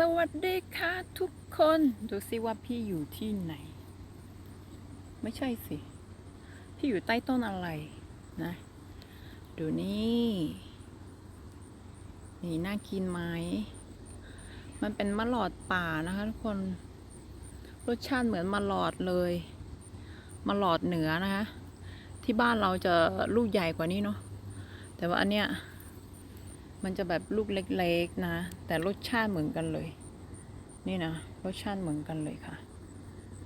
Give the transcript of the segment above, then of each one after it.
สวัสดีค่ะทุกคน ดูสิว่าพี่อยู่ที่ไหน ไม่ใช่สิ พี่อยู่ใต้ต้นอะไรนะ ดูนี่ นี่น่ากินไหม มันเป็นมะหลอดป่านะคะทุกคน รสชาติเหมือนมะหลอดเลยมะหลอดเหนือนะคะ ที่บ้านเราจะลูกใหญ่กว่านี้เนาะ แต่ว่าอันเนี้ย มันจะแบบลูกเล็กๆนะ แต่รสชาติเหมือนกันเลย นี่นะรสชาติเหมือนกันเลยค่ะ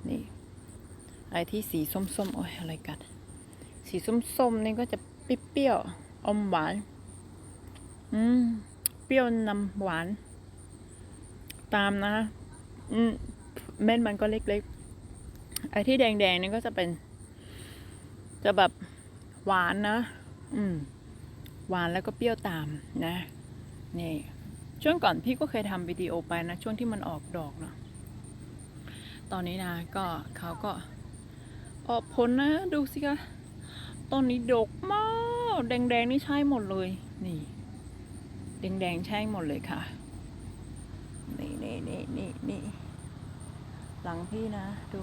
นี่ไอ้ที่สีส้มๆโอ้ยอะไรกัดสีส้มๆนี่ก็จะเปรี้ยวๆอมหวาน อืม เปรี้ยวนำหวาน ตามนะ อืมเม็ดมันก็เล็กๆ ไอ้ที่แดงๆนี่ก็จะเป็น จะแบบหวานนะ อืม หวานแล้วก็เปรี้ยวตามนะนี่ช่วงก่อนพี่ก็เคยทำวิดีโอไปนะ ช่วงที่มันออกดอกเนาะตอนนี้นะก็เขาก็ออกผลนะ ดูสิคะต้นนี้ดกมาก แดงๆนี่ใช่หมดเลย นี่ แดงๆใช่หมดเลยค่ะ นี่นี่นี่นี่นี่หลังพี่นะ ดู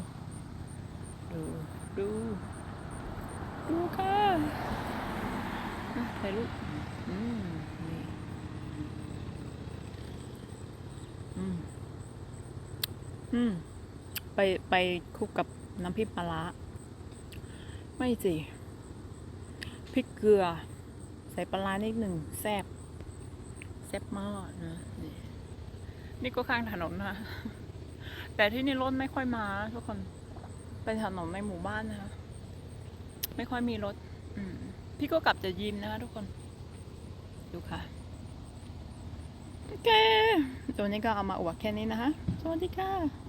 ดู ดู ดูค่ะ ถ่ายรูปอืมนี่อืมอืมไปไปคลุกกับน้ำพริกปลาร้าไม่สิพริกเกลือ ใส่ปลาร้านิดหนึ่งแซ่บแซ่บมากนะนี่นี่ก็ข้างถนนนะแต่ที่นี่รถไม่ค่อยมาทุกคนไปถนนในหมู่บ้านนะคะไม่ค่อยมีรถ พี่ก็กลับจะยิ้มนะคะทุกคน ดูค่ะโอเคตัวนี้ก็เอามาอวดแค่นี้นะคะ สวัสดีค่ะ